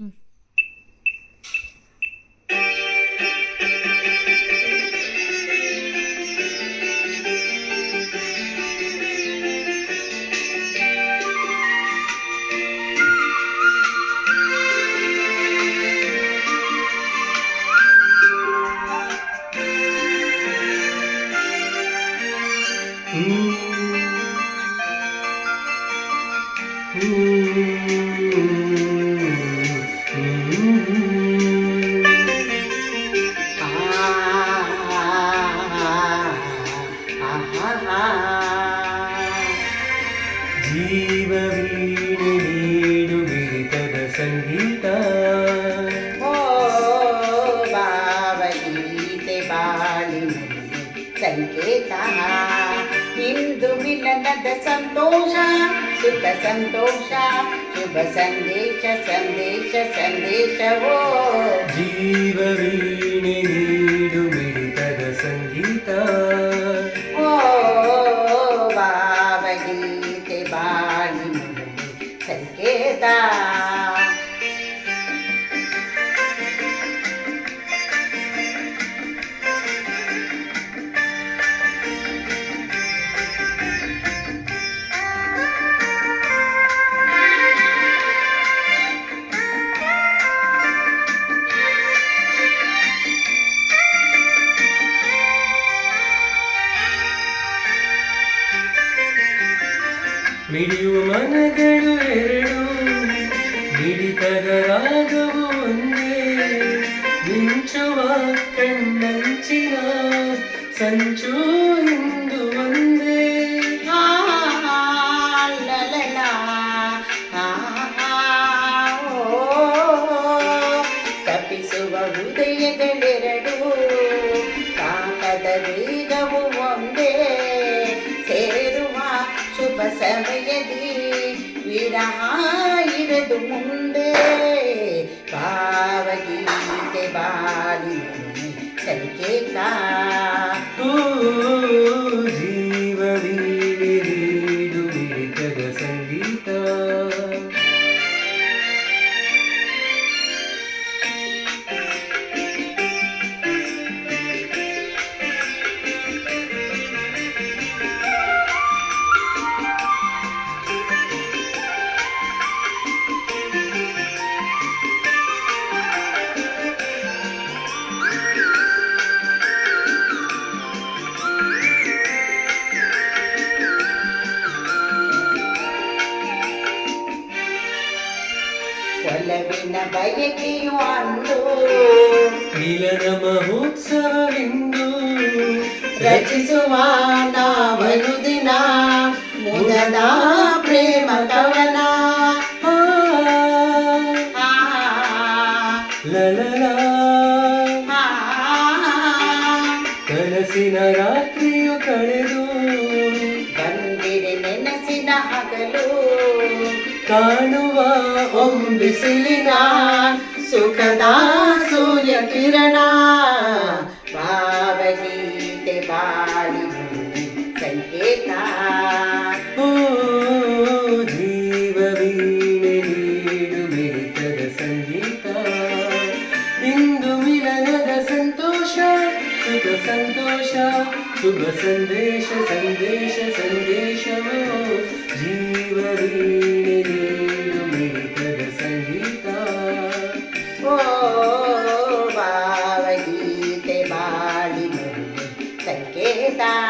Ooh. Mm -hmm. ಸಂಗೀತ ಓ ಭಾವಗೀತೆ ಬಾಳಿನ ಸಂಕೇತ ಇಂದು ಮಿಲನದ ಸಂತೋಷ ಸುಖ ಸಂತೋಷ ಶುಭ ಸಂದೇಶ ಸಂದೇಶ ಸಂದೇಶವೋ ಜೀವವೀಣೆ ಮಿಡಿಯುವ ಮನಗಳು ಎರಡು ಮಿಡಿತದ ರಾಗವು ಒಂದೇ ಮಿಂಚುವ ಕಣ್ಣಂಚಿನ ಸಂಚು ಇಂದು ಒಂದೇ ആയിരതുമുണ്ട്. പാവകീത്തെ ബാലി സൽക്കേത്താ ಒಲವಿನ ಬಯಕೆಯು ಅಂದು ಮಿಲನ ಮಹೋತ್ಸವವಿಂದು ರಚಿಸುವ ನಾವನು ದಿನ ಮುದದ ಪ್ರೇಮ ಕವನ ಆ, ಆ, ಲಲಲ ಆ, ಕನಸಿನ ರಾತ್ರಿಯು ಕಳೆದು ಕಾಣುವ ಒಂಬಿಸಿಲಿನ ಸುಖದ ಸೂರ್ಯ ಕಿರಣ. ಭಾವಗೀತೆ ಬಾಳಿ ಸಂಕೇತ. ಓ ಸಂಗೀತ. ಇಂದು ಸಂತೋಷ ಸುಖ ಸಂತೋಷ. शुभ संदेश संदेश संदेश जीवरीण संगीता। ओ भावगीते बालि संकेता।